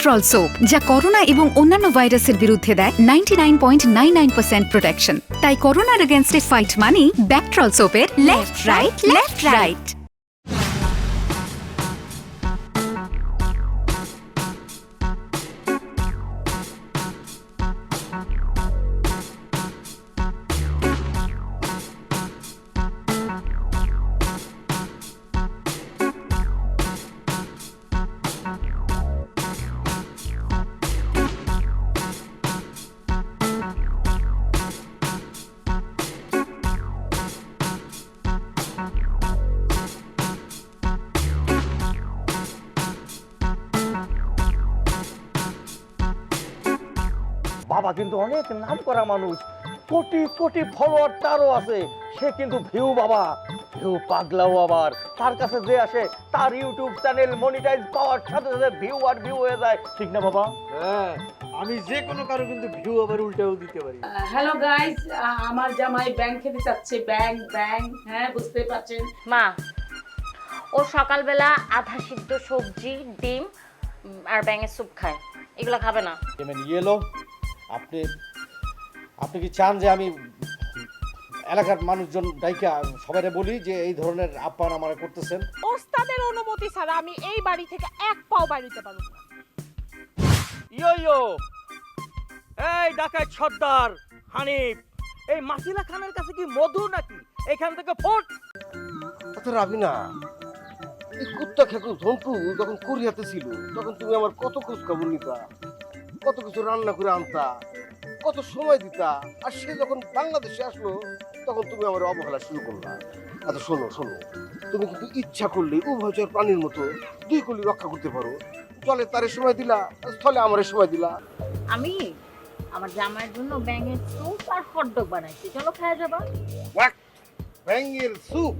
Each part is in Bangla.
ব্যাকট্রল সোপ যা করোনা এবং অন্যান্য ভাইরাসের বিরুদ্ধে দেয় ninety nine point nine nine percent protection তাই করোনার এগেনস্টে ফাইট মানি ব্যাকট্রল সোপের লেফট রাইট লেফট রাইট বাবা কিন্তু অনেক নাম করা মানুষ। কোটি কোটি ফলোয়ার তারও আছে। সে কিন্তু ভিউ বাবা। ভিউ পাগলাও আবার। তার কাছে যে আসে তার ইউটিউব চ্যানেল মনিটাইজ পাওয়ার সাথে সাথে ভিউ আর ভিউ হয়ে যায়। ঠিক না বাবা? হ্যাঁ আমি যে কোনো কারও কিন্তু ভিউ আবার উল্টাও দিতে পারি। হ্যালো গাইস আমার জামাই ব্যাংক খেতে চাচ্ছে। ব্যাংক ব্যাংক হ্যাঁ বুঝতে পারছেন। মা ও সকালবেলা আধা সিদ্ধ সবজি ডিম আর ব্যাঙের স্যুপ খায়। এগুলো খাবে না। এমন ইয়েলো। আপনি আপনি কি চান যে আমি এলাকার মানুষজন ডাইকা সবাই বলি যে এই ধরনের আপ্যায়ন আমার করতেছেন? ওস্তাদের অনুমতি ছাড়া আমি এই বাড়ি থেকে এক পাও বাড়িতে পারব না। ইয়ো ইয়ো এই ডাকাত সর্দার হানিফ এই মাসিলা খানের কাছে কি মধু নাকি? এখান থেকে ফোট আচ্ছা রাবিনা এই কুত্তা খেকু ঝন্টু যখন কোরিয়াতে ছিল তখন তুমি আমার কত খোঁজ খবর নিতা? কত কিছু রান্না করে আনতা কত সময় দিতা আর সে যখন বাংলাদেশে আসলো তখন তুমি আমার অবহেলা শুরু করলা। আচ্ছা শোনো শোনো। তুমি কিন্তু ইচ্ছা করলে উভয়চর প্রাণীর মতো দুই কলি রক্ষা করতে পারো। জলে তারে সময় দিলা স্থলে আমারে সময় দিলা। আমি আমার জামাইয়ের জন্য ব্যাঙের স্যুপ আর হটডগ বানাইছি। চলো খাওয়া যাবা। ব্যাঙের স্যুপ?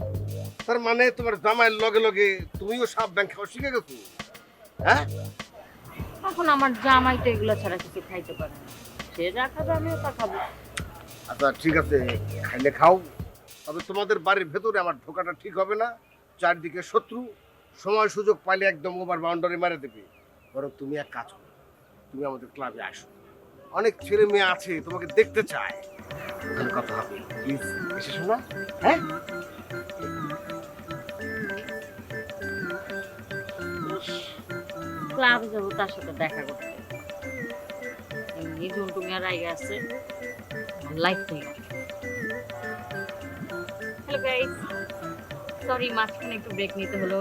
তার মানে তোমার জামাইয়ের লগে লগে তুমিও সাপ ব্যাং খাওয়া শিখে গেছো? হ্যাঁ? এখন আমার জামাই তো এগুলো ছাড়া কিছু খাইতে পারে না। সে যা খাবে আমিও তা খাব। আচ্ছা ঠিক আছে, খাইলে খাও। তবে তোমাদের বাড়ির ভেতরে আমার ঢোকাটা ঠিক হবে না। চারদিকে শত্রু। সময় সুযোগ পাইলে একদম ওভার বাউন্ডারি মারে দেবে। বরং তুমি এক কাজ করো, তুমি আমাদের ক্লাবে আসো। অনেক ছেলে মেয়ে আছে, তোমাকে দেখতে চায়। কথা হবে। প্লিজ, এসে শোনা। হ্যাঁ? ক্লাবে যাব তার সাথে দেখা করতে। এমনি আর আগে আছে। লাইফ থেকে হ্যালো গাইস সরি মাঝখানে একটু ব্রেক নিতে হলো।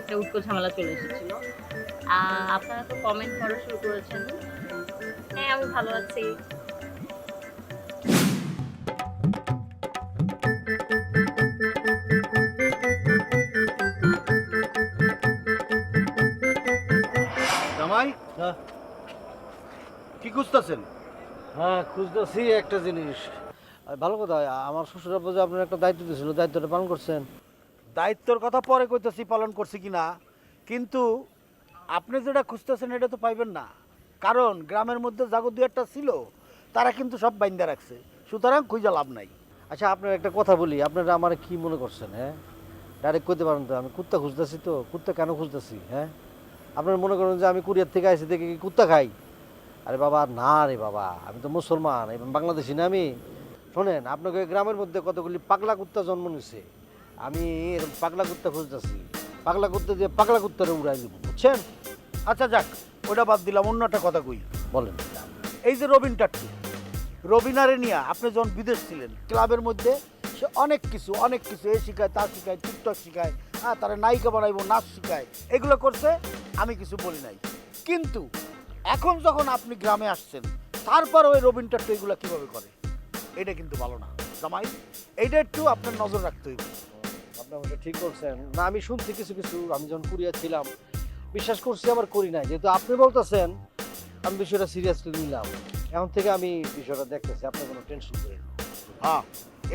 একটা উটকো ঝামেলা চলে এসেছিল। আপনারা তো কমেন্ট করা শুরু করেছেন। হ্যাঁ আমি ভালো আছি। কি খুঁজতেছেন? হ্যাঁ খুঁজতেছি একটা জিনিস। ভালো কথা আমার শ্বশুর আব্বা যে আপনার একটা দায়িত্ব দিয়েছিল দায়িত্বটা পালন করছেন? দায়িত্বর কথা পরে কইতেছি পালন করছি কিনা কিন্তু আপনি যেটা খুঁজতেছেন এটা তো পাইবেন না। কারণ গ্রামের মধ্যে জাগো দু একটা ছিল তারা কিন্তু সব বাইন্দা রাখছে। সুতরাং খুঁজে লাভ নাই। আচ্ছা আপনার একটা কথা বলি আপনারা আমার কি মনে করছেন হ্যাঁ? ডাইরেক্ট করতে পারেন তো আমি কুত্তা খুঁজতেছি তো কুত্তা কেন খুঁজতেছি হ্যাঁ? আপনারা মনে করেন যে আমি কুরিয়ার থেকে আসি দেখে কি কুত্তা খাই? আরে বাবা না রে বাবা আমি তো মুসলমান এবং বাংলাদেশি না আমি। শোনেন আপনাকে গ্রামের মধ্যে কতগুলি পাগলা কুত্তা জন্ম নিছে? আমি এরকম পাগলা কুত্তা খুঁজতেছি। পাগলা কুত্তা দিয়ে পাগলা কুত্তারে উড়াই দিব বুঝছেন? আচ্ছা যাক ওটা বাদ দিলাম অন্য একটা কথা কই। বলেন। এই যে রবিন টাট্টু রবিনারে নিয়ে আপনি যখন বিদেশ ছিলেন ক্লাবের মধ্যে সে অনেক কিছু অনেক কিছু এ শিখায় তা শিখায় টিকটক শিখায় হ্যাঁ তারা নায়িকা বানাইবো নাচ শিখায় এগুলো করছে? আমি কিছু বলি নাই। কিন্তু এখন যখন আপনি গ্রামে আসছেন তারপর ওই রবিন টাট্টু এগুলো কীভাবে করে? এটা কিন্তু ভালো না। জামাই এইটা একটু আপনার নজর রাখতে হইবে। আপনি আমাকে ঠিক বলছেন। না আমি শুনছি কিছু কিছু। আমি যখন কুরিয়া ছিলাম বিশ্বাস করছি আবার করি নাই। যেহেতু আপনি বলতেছেন আমি বিষয়টা সিরিয়াসলি নিলাম। এখন থেকে আমি বিষয়টা দেখতেছি আপনার কোনো টেনশন করি। হ্যাঁ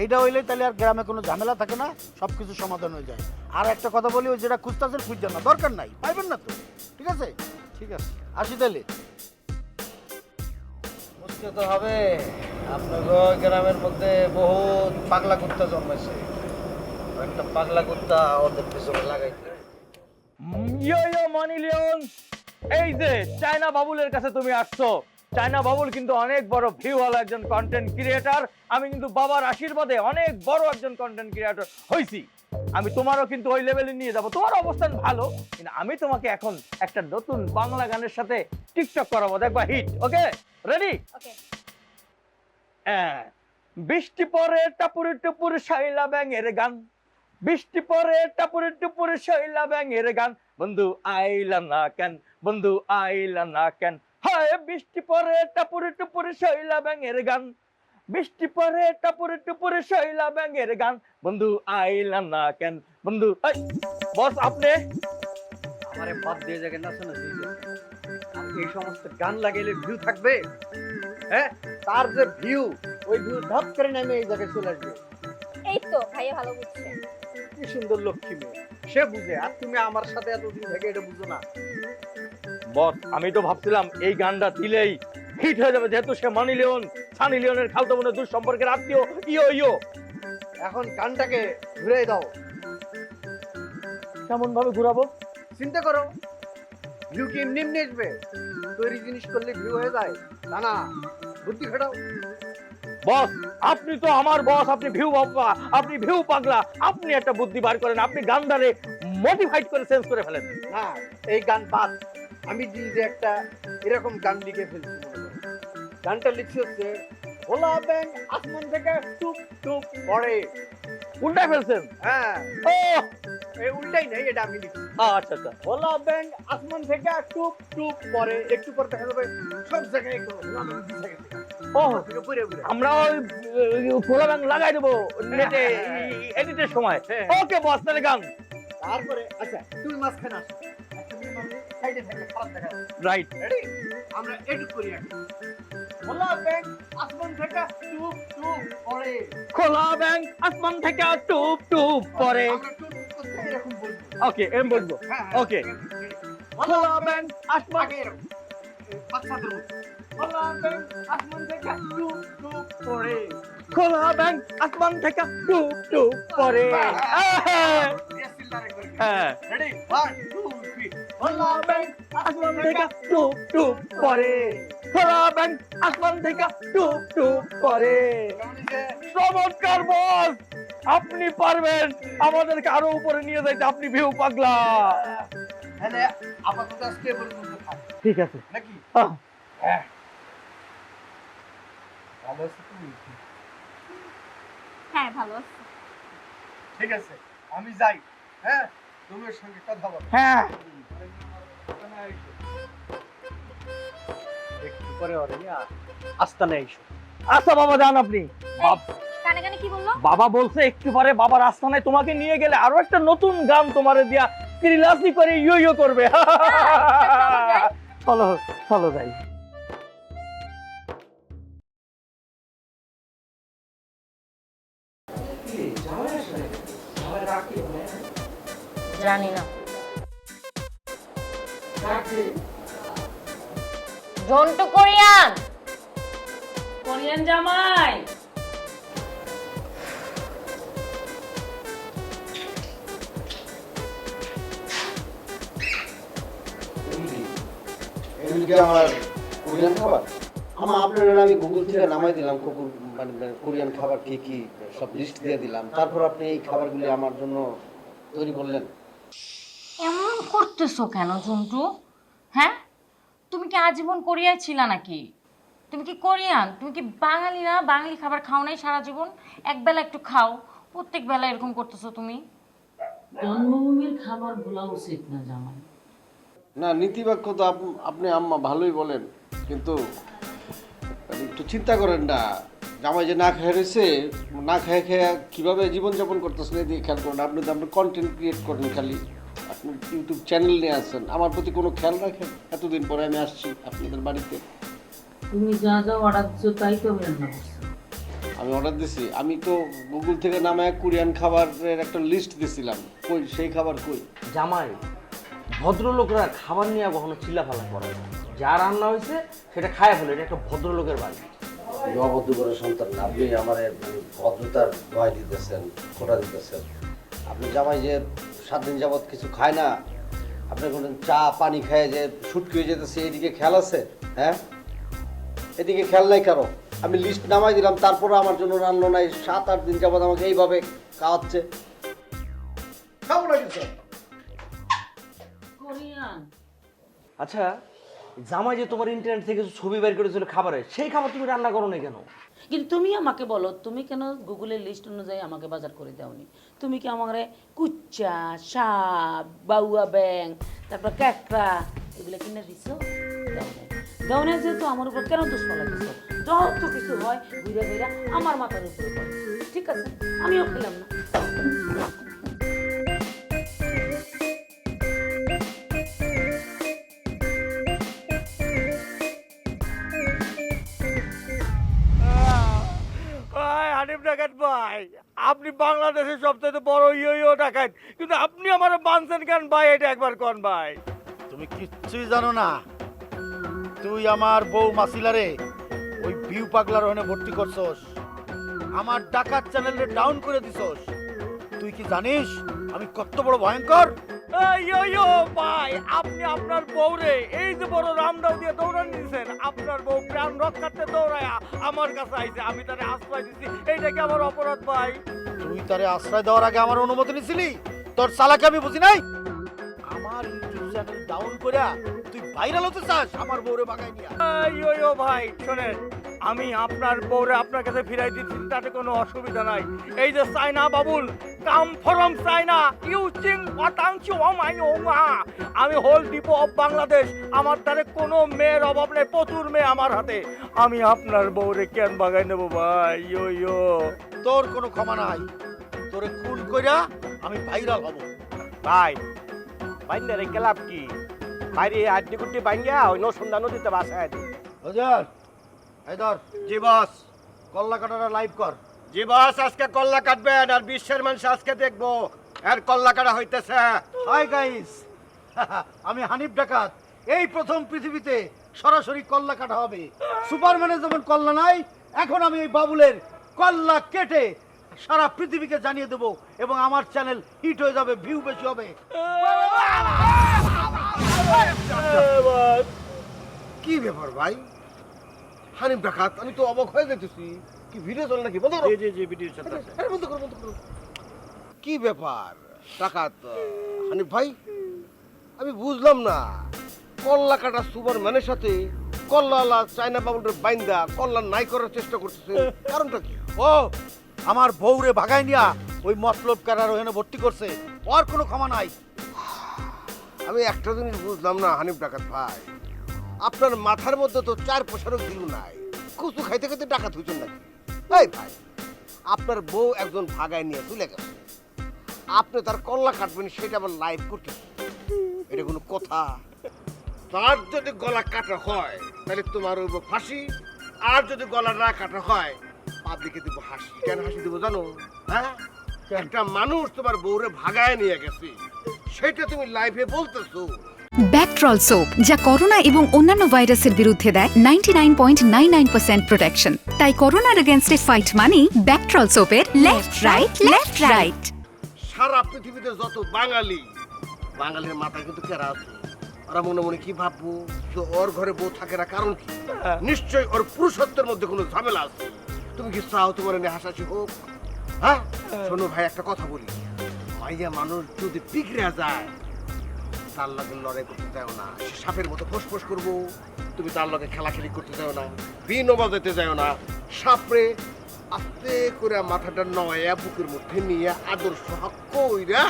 এইটা হইলে তাহলে আর গ্রামে কোনো ঝামেলা থাকে না সব কিছু সমাধান হয়ে যায়। আর একটা কথা বলি ওই যেটা খুঁজতেছেন খুঁজছেন না দরকার নাই পাইবেন না তো। ঠিক আছে? ঠিক আছে। আসি তাহলে। বুঝতে তো হবে। আপনার গ্রামের মধ্যে বহুত পাগলা কুত্তা জন্মেছে একটা পাগলা কুত্তা ওদের পিছনে লাগাইতে ইয়ো ইয়ো মানি লিওন! এই যে চায়না বাবুলের কাছে তুমি আসছো। চায়না বাবুল কিন্তু অনেক বড় ভিউওয়ালা একজন কন্টেন্ট ক্রিয়েটার আমি কিন্তু বাবার আশীর্বাদে অনেক বড় একজন কন্টেন্ট ক্রিয়েটর হয়েছি আমি তোমারও কিন্তু ওই লেভেলে নিয়ে যাব। তোমার অবস্থান ভালো কিন্তু আমি তোমাকে এখন একটা নতুন বাংলা গানের সাথে টিকটক করাবো। দেখবা হিট ওকে রেডি বৃষ্টি পরে টাপুরে টুপুরে শৈলা ব্যাঙের গান। বৃষ্টি পরে টাপুরে টুপুরে শৈলা ব্যাঙের গান। বন্ধু আইলা না কেন? বন্ধু আইলা না কেন? হায় বৃষ্টি পরে টাপুরে টুপুরে শৈলা ব্যাঙের গান। বৃষ্টি পরে টাপুরে টুপুরে শৈলা ব্যাঙের গান। বন্ধু আইলা না কেন? বন্ধু বস আপনি? আমারে বাদ দিয়ে যাকে আর এই সমস্ত গান লাগাইলে ভিউ থাকবে। হ্যাঁ তার যে ভিউ ওই ভিউ ধাপ করে নেমে এই জায়গায় চলে আসবে। এই তো ভাইয়া ভালো বুঝছে। কি সুন্দর লক্ষ্মী মেয়ে সে বুঝে আর তুমি আমার সাথে এতদিন থেকে এটা বুঝো না। বস আমি তো ভাবছিলাম এই গানটা দিলেই হিট হয়ে যাবে যেহেতু সে মানি লিওন সানি লিওনের খালতো বোনের দূর সম্পর্কের আত্মীয় ইয়ো ইয়ো। এখন গানটাকে ঘুরে দাও। কেমন ভাবে ঘুরাবো? চিন্তা করো। ভিউ কি এমনি এমনি আসবে? তৈরি জিনিস করলে ভিউ হয়ে যায়। না না বুদ্ধি খাটাও। বস আপনি তো আমার বস আপনি ভিউ বাবা আপনি ভিউ পাগলা। আপনি একটা বুদ্ধি বার করেন আপনি গানদারে মোটিভেট করে চেঞ্জ করে ফেলেন। না এই গান বাদ। আমি যে একটা এরকম গান লিখে ফেলছি। গানটা লিখছি হচ্ছে ভোলা ব্যাং আসমান থেকে টুপ টুপ পড়ে। উল্টাই ফেলছেন? হ্যাঁ। ও এই উল্টাই নেই এটা আমি লিখছি। আচ্ছা আচ্ছা। ভোলা ব্যাং আসমান থেকে টুপ টুপ পড়ে। একটু পর দেখা যাবে সব জায়গায় ভোলা। ও আমরা ওই ব্যাং লাগাই দেবো নেটে এডিটের সময়। হ্যাঁ। ওকে বস তাহলে গান। তারপরে আচ্ছা তুমি মাঝখানে আসো। রাইট রেডি আমরা এটুক করি ভোলা ব্যাং আসমান থেকে টুপ টুপ পড়ে। খোলা ব্যাং আসমান থেকে টুপ টুপ বলব। ওকে এম বলব। হ্যাঁ Okay. খোলা ব্যাং আসমান বাচ্চাদের মতো। ভোলা আসমান থেকে টুপ টুপ পড়ে। খোলা ব্যাং আসমান থেকে টুপ টুপ পরে হ্যাঁ রেডি ওয়ান টু থ্রি ভোলা ব্যাং আসমান থেকে টুপ টুপ পরে খোলা ব্যাং আসমান থেকে টুপ টুপ হয়েছে? চমৎকার বস! আপনি পারবেন। আমাদেরকে আরও উপরে নিয়ে যাইতে। আপনি ভিউ পাগলা। তাহলে আপাতত আজকে ঠিক আছে। নাকি? আহ, ভালো আছো তুমি? হ্যাঁ ভালো আছে। ঠিক আছে আমি যাই। হ্যাঁ? তুমি সঙ্গে কথা বলো। হ্যাঁ। একটু পরে ওরে নিয়ে আস্তানে আইসো আচ্ছা বাবা যান আপনি। কানে কানে কি বলল? বাবা বলছে একটু পরে বাবার তোমাকে নিয়ে গেলে আরও একটা নতুন গান তোমারে দিয়া ক্রিলাসি করে ইয়ো ইয়ো করবে চলো চলো যাই। জানি না। জন্টু কোরিয়ান। কোরিয়ান জামাই। আমার কোরিয়ান খাবার? আমার আপনার আমি গুগল থেকে নামাই দিলাম কুকুর মানে মানে কোরিয়ান খাবার কি কি সব লিস্ট দিয়ে দিলাম। তারপর আপনি এই খাবারগুলি আমার জন্য তৈরি করলেন। এমন করতেছো কেন জন্টু হ্যাঁ? তুমি কি আজীবন কোরিয়ায় ছিলা নাকি? তুমি কি কোরিয়ান? তুমি কি বাঙালি না? বাঙালি খাবার খাও নাই সারা জীবন? একবেলা একটু খাও। প্রত্যেক বেলা এরকম করতেছো তুমি? জন্মভূমির খাবার ভোলা উচিত না জামাই। না নীতিবাক্য তো আপ- আপনি আম্মা ভালোই বলেন কিন্তু একটু চিন্তা করেন না। জামাই যে না খেয়ে রয়েছে না খেয়ে খেয়ে কীভাবে জীবনযাপন করতেছেন এদিকে খেয়াল করেন আপনি তো আপনার কন্টেন্ট ক্রিয়েট করেন খালি। আপনি ইউটিউব চ্যানেল নিয়ে আসছেন আমার প্রতি কোনো খেয়াল রাখেন? এতদিন পরে আমি আসছি আপনাদের বাড়িতে। তুমি যা যা অর্ডার দিচ্ছ তাই তো আমি অর্ডার দিছি। আমি তো গুগল থেকে নামায় কোরিয়ান খাবারের একটা লিস্ট দিছিলাম। কই সেই খাবার কই? জামাই ভদ্রলোকরা খাবার নিয়ে কখনো চিল্লাফালা করে না। যা রান্না হয়েছে সেটা খায় ফেলে। এটা একটা ভদ্রলোকের বাড়ি। অবদ্ধ করে সন্তান না। আপনি আমার মানে ভদ্রতার ভয় দিতেছেন খোটা দিতেছেন। আপনি জামাই যে সাত দিন যাবৎ কিছু খায় না। আপনার কোনো চা পানি খায় যে শুটকি হয়ে যেতেছে এদিকে খেয়াল আছে? হ্যাঁ? এদিকে খেয়াল নাই কারও? আমি লিস্ট নামাই দিলাম তারপরে আমার জন্য রান্না নাই। সাত আট দিন যাবত আমাকে এইভাবে খাওয়াচ্ছে। খাব না কিছু? আচ্ছা জামাই যে তোমার ইন্টারনেট থেকে ছবি বের করেছিল খাবারে সেই খাবার তুমি রান্না করো না কেন? কিন্তু তুমি আমাকে বলো, তুমি কেন গুগলের লিস্ট অনুযায়ী আমাকে বাজার করে দাওনি? তুমি কি আমার কুচ্চা, সাপ, বাউয়া ব্যাং তারপর ক্যাকড়া এগুলো কিনে দিছো? দাও যেহেতু আমার উপর কেন দোষ দিছো যত কিছু হয় ঘুরে ঘুরে আমার মাথার উপরে পড়ে। ঠিক আছে? আমিও খেলাম না। আপনি বাংলাদেশের সবচেয়ে বড় ইয়ে ইয়ে ডাকাত, কিন্তু আপনি আমার মানছেন কেন ভাই? এটা একবার কন ভাই? তুমি কিচ্ছুই জানো না। তুই আমার বউ মাসিলারে ওই ভিউ পাগলার ওখানে ভর্তি করছস। আমার ডাকাত চ্যানেলে ডাউন করে দিছস। তুই কি জানিস আমি কত বড় ভয়ঙ্কর? ভাই আপনি আপনার বউরে এই যে বড় রামদাও দিয়ে দৌড়ান দিয়েছেন আপনার বউ প্রাণ রক্ষার্থে দৌড়ায়া আমার কাছে আইছে আমি তারে আশ্রয় দিছি। এইটা কি আমার অপরাধ ভাই? তুই তারে আশ্রয় দেওয়ার আগে আমার অনুমতি নিছিলি? তোর চালাকে আমি বুঝি নাই? আমার ইউটিউব চ্যানেল ডাউন করে তুই ভাইরাল হতে চাস আমার বউরে বাগাই ইয়ো ভাই শোনেন আমি আপনার বউরে আপনার কাছে ফিরাই দিচ্ছি তাতে কোনো অসুবিধা নাই। এই যে চাইনা বাবুল কাম ফরম চাইনা ইউ চিং পাতাংশি ওমাই ওমা আমি হোল ডিপো অফ বাংলাদেশ। আমার দ্বারে কোনো মেয়ের অভাব নেই প্রচুর মেয়ে আমার হাতে। আমি আপনার বউরে কেন বাগাই নেব ভাই? ইয়ো ইয়ো। তোর কোনো ক্ষমা নাই। তোরে খুন কইরা আমি ভাইরাল হব। ভাই বাইন্দার এই ক্লাব কি? বাইরে আড্ডি কুড্ডি বাইঙ্গা ওই নসুন্দা নদীতে বাসায় হজার ধর জি বস কল্লা কাটাটা লাইভ কর। জি বস আজকে কল্লা কাটবেন আর বিশ্বের মানুষ আজকে দেখব। এর কল্লা কাটা হইতেছে। হাই গাইস আমি হানিফ ডাকাত। এই প্রথম পৃথিবীতে সরাসরি কল্লা কাটা হবে। সুপারম্যানের যেমন কল্লা নাই এখন আমি এই বাবুলের কল্লা কেটে সারা পৃথিবীকে জানিয়ে দেব এবং আমার চ্যানেল হিট হয়ে যাবে ভিউ বেশি হবে। কি ব্যাপার ভাই? হানিফ ডাকাত আমি তো অবাক হয়ে যেতেছি কি ভিডিও চলে নাকি? বন্ধ করো। জি জি ভিডিও আরে বন্ধ করো বন্ধ করো। কি ব্যাপার? ডাকাত। আহ, হানিফ ভাই আমি বুঝলাম না। কল্লা কাটা সুপারম্যানের সাথে কল্লা চায়না বাবুলের বাইন্দা কল্লা নাই করার চেষ্টা করতেছে। কারণটা কি? ও আমার বউরে ভাগাই নিয়া ওই মতলব কারার ওখানে ভর্তি করছে। ওর কোনো ক্ষমা নাই। আমি একটা জিনিস বুঝলাম না হানিফ ডাকাত ভাই। আপনার মাথার মধ্যে তো চার পয়সারও গিলু নাই। কুচু খাইতে খাইতে ডাকাত হইছেন নাকি? এই ভাই আপনার বউ একজন ভাগায় নিয়ে চলে গেছে আপনি তার কল্লা কাটবেন সেটা আবার লাইভ করতে এটা কোনো কথা। তার যদি গলা কাটা হয় তাহলে তোমার হইব ফাঁসি। আর যদি গলা না কাটা হয় পাবলিকে দিব হাসি। কেন হাসি দিব জানো? হ্যাঁ? একটা মানুষ তোমার বউরে ভাগায় নিয়ে গেছে। সেটা তুমি লাইভে বলতেছো। ব্যাকট্রল সোপ যা করোনা এবং অন্যান্য ভাইরাসের বিরুদ্ধে দেয় ninety nine point nine nine percent protection তাই করোনার এগেনস্টে ফাইট মানি ব্যাকট্রল সোপের লেফট রাইট লেফট রাইট সারা পৃথিবীতে যত বাঙালি বাঙালির মাথায় কিন্তু কেরা আছে? ওরা মনে মনে কি ভাববো? যে ওর ঘরে বউ থাকে না কারণ কি? নিশ্চয়ই ওর পুরুষত্বের মধ্যে কোনো ঝামেলা আছে। তুমি কি চাও তোমার এনে হাসাহাসি হোক? হ্যাঁ? শোনো ভাই একটা কথা বলি। মাইয়া মানুষ যদি পিগড়ে যায় তার লগে লড়াই করতে চাও না সে সাপের মতো ফোসফোস করব। তুমি তার লগে খেলাখেলি করতে চাও না বিন বাজাতে চাও না। সাপরে আস্তে করে মাথাটা নয়া বুকের মধ্যে নিয়ে আদর্শ কইরা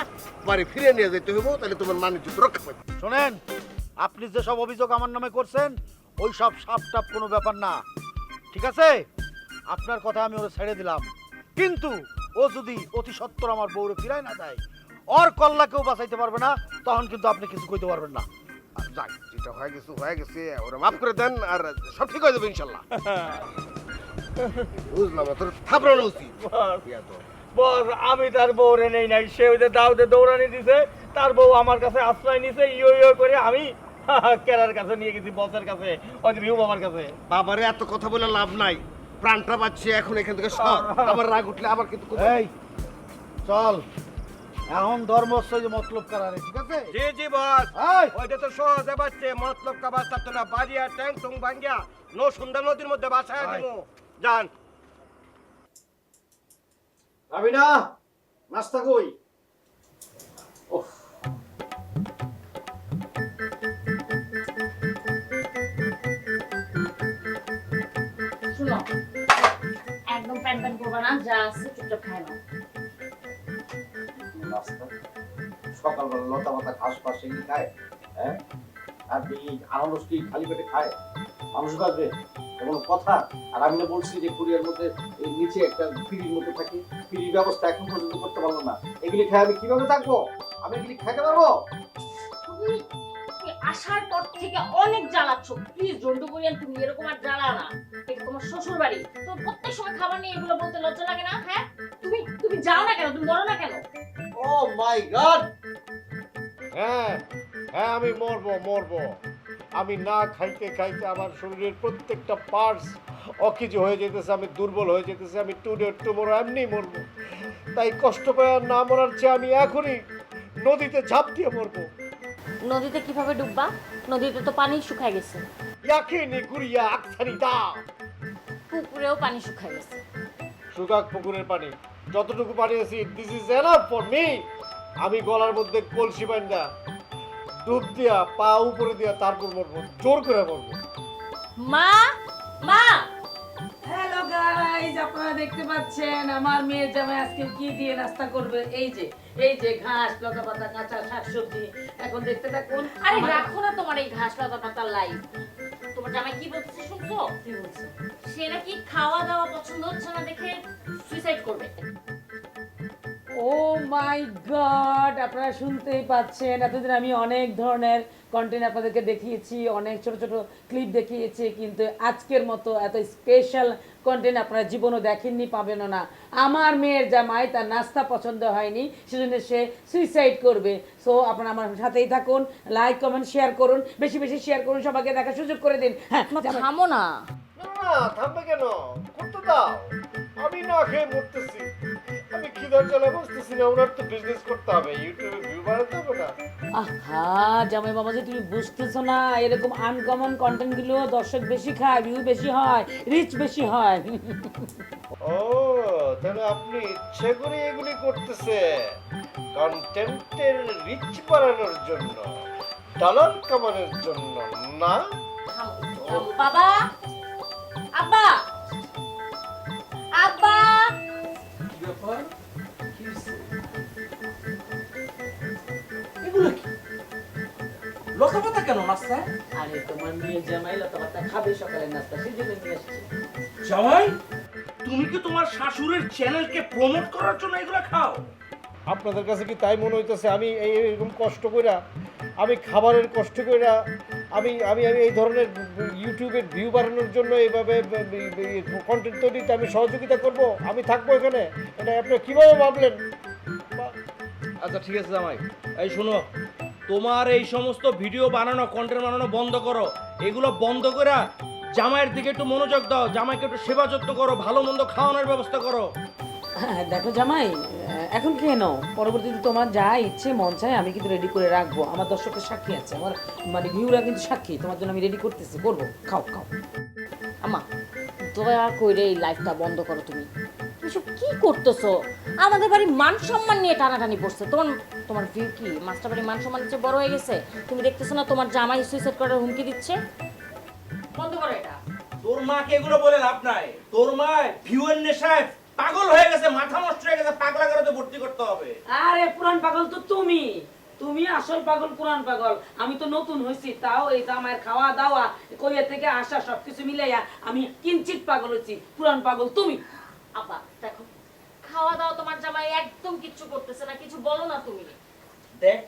বাড়ি ফিরে নিয়ে যেতে হইব, তাহলে তোমার মানিজ্য রক্ষা পাবে শোনেন, আপনি যে সব অভিযোগ আমার নামে করছেন, ওই সব সাপ টাপ কোনো ব্যাপার না। ঠিক আছে? আপনার কথা আমি ওরা ছেড়ে দিলাম। কিন্তু ও যদি অতি সত্তর আমার বউরে ফিরাই না দেয় ওর কল্লা কেউ বাঁচাইতে পারবে না তখন কিন্তু আপনি কিছু কইতে পারবেন না। যাক যেটা হয়ে গেছে হয়ে গেছে ওরা মাফ করে দেন আর সব ঠিক হয়ে যাবে ইনশাল্লাহ। বুঝলাম তোর থাপড়ানো উচিত। বস আমি তার বউরে নেই নাই সে ওই যে দাউদে দৌড়ানি দিছে তার বউ আমার কাছে আশ্রয় নিছে ইয়ো ইয়ো করে আমি কেরার কাছে নিয়ে গেছি বসের কাছে ওই ভিউ বাবার কাছে। বাবারে এত কথা বলে লাভ নাই। প্রাণটা বাঁচছে এখন এখান থেকে সর। আমার রাগ উঠলে আবার কিন্তু এই চল। এখন ধর্ম হচ্ছে যে মতলব করারে ঠিক আছে? জি জি বস। ওইটা তো সহজে বাচ্চে মতলব কা বাস্তা তো না বাড়িয়া ট্যাং টুং ভাঙ্গিয়া নো সুন্দর নদীর মধ্যে বাসায়। দেবো যান। রাবিনা নাস্তা কই? শুনো একদম প্যান প্যান করবা না যা আছে চুপচাপ খাই নাও। নাস্তা সকালবেলা লতা পাতা ঘাস পাশ এগুলি খায় হ্যাঁ? আর এই আনারস কি খালি পেটে খায়? মানুষ বাঁচবে এমন কথা। আর আমি না বলছি যে কুরিয়ার মধ্যে নিচে একটা ফ্রির মতো থাকে, ফ্রির ব্যবস্থা এখন পর্যন্ত করতে পারল না। এগুলি খাই আমি কীভাবে থাকব? আমি এগুলি খাইতে পারব? আসার পর থেকে অনেক জ্বালাচ্ছ। প্লিজ জন্টু করিয়ান তুমি এরকম আর জ্বালা না। এটা তোমার শ্বশুর বাড়ি তো প্রত্যেক সময় খাবার নিয়ে এগুলো বলতে লজ্জা লাগে না হ্যাঁ? তুমি তুমি যাও না কেন? তুমি বলো না কেন? ও মাই গড হ্যাঁ হ্যাঁ আমি মরবো মরবো। আমি না খাইতে খাইতে আমার শরীরের প্রত্যেকটা পার্টস অকিজু হয়ে যেতেছে আমি দুর্বল হয়ে যেতেছে আমি টুডে টুমোরো এমনি মরবো। তাই কষ্ট আর না মরার চেয়ে আমি এখনই নদীতে ঝাঁপ দিয়ে মরবো। নদীতে কীভাবে ডুববা? নদীতে তো পানি শুকায় গেছে। ইয়াকিনি গুড়িয়া আকসারি দা পুকুরেও পানি শুকায় গেছে। সুগাক পুকুরের পানি। যতটুকু পাঠিয়েছি this is enough for me আমি গলার মধ্যে কলসি বান্ধা ডুব দিয়া পা উপরে দিয়া তারপর মরবো জোর করে মরবো মা মা। হ্যালো গাইজ আপনারা দেখতে পাচ্ছেন আমার মেয়ের জামাই আজকে কি দিয়ে নাস্তা করবে? এই যে এই যে ঘাস লতা পাতা কাঁচা শাকসবজি। এখন দেখতে থাকুন আরে রাখো না তোমার এই ঘাস লতা পাতার লাইফ তোমার জামাই কি বলতেছে শুনছো? কি বলছে? সে নাকি খাওয়া দাওয়া পছন্দ হচ্ছে না দেখে সুইসাইড করবে। ও মাই গড আপনারা শুনতেই পাচ্ছেন। এতদিন আমি অনেক ধরনের কন্টেন্ট আপনাদেরকে দেখিয়েছি অনেক ছোট ছোট ক্লিপ দেখিয়েছি কিন্তু আজকের মতো এত স্পেশাল কন্টেন্ট আপনারা জীবনও দেখেননি পাবেনও না। আমার মেয়ের জামাই তার নাস্তা পছন্দ হয়নি সেজন্য সে সুইসাইড করবে। সো আপনারা আমার সাথেই থাকুন লাইক কমেন্ট শেয়ার করুন বেশি বেশি শেয়ার করুন সবাইকে দেখার সুযোগ করে দিন। হ্যাঁ থামো না না। না থামবে কেন? করতে দাও। আমি না খেয়ে মরতেছি। আমি খিদার জ্বালা বসতেছি না ওনার তো বিজনেস করতে হবে ইউটিউবে ভিউ বাড়াতে হবে না আহা জামাই বাবা যে তুমি বুঝতেছো না এরকম আনকমন কন্টেন্টগুলো দর্শক বেশি খায় ভিউ বেশি হয় রিচ বেশি হয় ও তাহলে আপনি ইচ্ছে করে এগুলি করতেছে কন্টেন্টের রিচ বাড়ানোর জন্য ডলার কামানোর জন্য না। বাবা আব্বা আব্বা এগুলো কি? লতা পাতা কেন নাস্তায় আরে তোমার মেয়ে জামাই লতা পাতা খাবে সকালে নাস্তা সেই জন্য নিয়ে আসছি। জামাই? তুমি কি তোমার শাশুড়ির চ্যানেলকে প্রমোট করার জন্য এগুলো খাও? আপনাদের কাছে কি তাই মনে হইতেছে? আমি এই এরকম কষ্ট কইরা আমি খাবারের কষ্ট কইরা আমি আমি আমি এই ধরনের ইউটিউবের ভিউ বাড়ানোর জন্য এইভাবে কন্টেন্ট তৈরিতে আমি সহযোগিতা করব, আমি থাকব এখানে। এটা আপনি কীভাবে ভাবলেন? আচ্ছা ঠিক আছে জামাই। এই শোনো, তোমার এই সমস্ত ভিডিও বানানো কন্টেন্ট বানানো বন্ধ করো। এগুলো বন্ধ করে জামাইয়ের দিকে একটু মনোযোগ দাও। জামাইকে একটু সেবা যত্ন করো, ভালো মন্দ খাওয়ানোর ব্যবস্থা করো। দেখো জামাই এখন খেয়ে নাও। পরবর্তীতে তোমার যা ইচ্ছে মন চায় আমি কিন্তু রেডি করে রাখব। আমার দর্শকের সাক্ষী আছে, আমার মানে ভিউরা কিন্তু সাক্ষী। তোমার জন্য আমি রেডি করতেছি, করব। খাও খাও। আমা দয়া করে এই লাইফটা বন্ধ করো তুমি। তুমি সব কি করতেছো? আমাদের বাড়ি মান সম্মান নিয়ে টানাটানি পড়ছে তোমার তোমার ভিউ কি? মাস্টার বাড়ি মান সম্মান চেয়ে বড় হয়ে গেছে? তুমি দেখতেছো না তোমার জামাই সুইসাইড করার হুমকি দিচ্ছে? বন্ধ করো এটা। তোর মাকে এগুলো বলে লাভ নাই। তোর মা ভিউয়ের নেশায় পাগল হয়ে গেছে মাথা নষ্ট হয়ে গেছে পাগলা করে তো ভর্তি করতে হবে। আরে পুরান পাগল তো তুমি। তুমি আসল পাগল পুরান পাগল। আমি তো নতুন হয়েছি তাও এই জামাইয়ের খাওয়া দাওয়া কোরিয়া থেকে আসা সবকিছু মিলাইয়া আমি কিঞ্চিত পাগল হয়েছি পুরান পাগল তুমি। আপা দেখো খাওয়া দাওয়া তোমার জামাই একদম কিচ্ছু করতেছে না কিছু বলো না তুমি। দেখ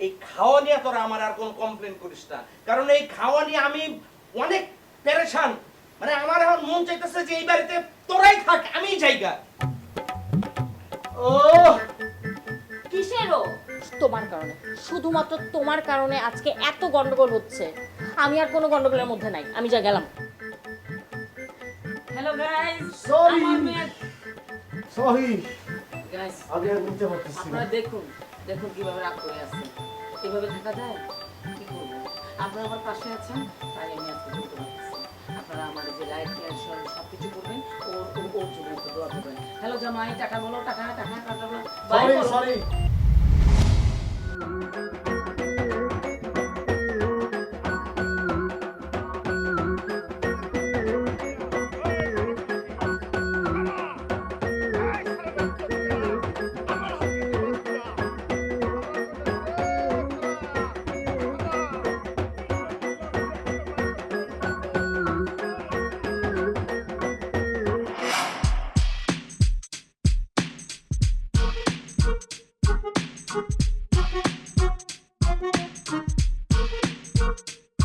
এই খাওয়া নিয়ে তোরা আমার আর কোন কমপ্লেন করিস না। কারণ এই খাওয়া নিয়ে আমি অনেক পেরেশান মানে আমার এখন মন চাইতেছে যে এই বাড়িতে তোরাই থাক আমি জায়গা। ও? কিসেরও তোমার কারণে। শুধুমাত্র তোমার কারণে আজকে এত গন্ডগোল হচ্ছে। আমি আর কোনো গন্ডগোলের মধ্যে নাই। আমি যা গেলাম। হ্যালো গাইস সরি পারতেছি আপনারা দেখুন দেখুন কীভাবে রাগ করে আছে এভাবে থাকা যায়? কি করব? আপনারা আমার পাশে আছেন তাই আমি আজকে বলতে পারতেছি আপনারা আমার যে কেয়ার সব কিছু করবেন। ওর ওর জন্য দোয়া করবেন। হ্যালো জামাই টাকা বলো টাকা টাকা টাকা বলো। Sorry sorry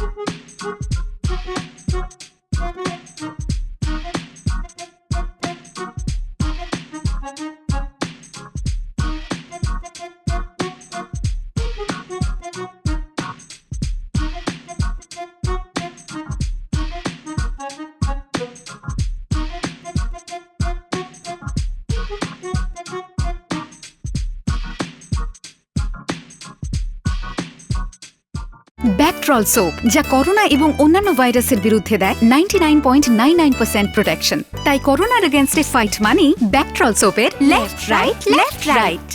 Mm-hmm. Bactrol soap যা করোনা এবং অন্যান্য ভাইরাসের বিরুদ্ধে দেয় ninety nine point nine nine percent protection তাই করোনার এগেনস্টে ফাইট মানি ব্যাকট্রল সোপের লেফট রাইট লেফট রাইট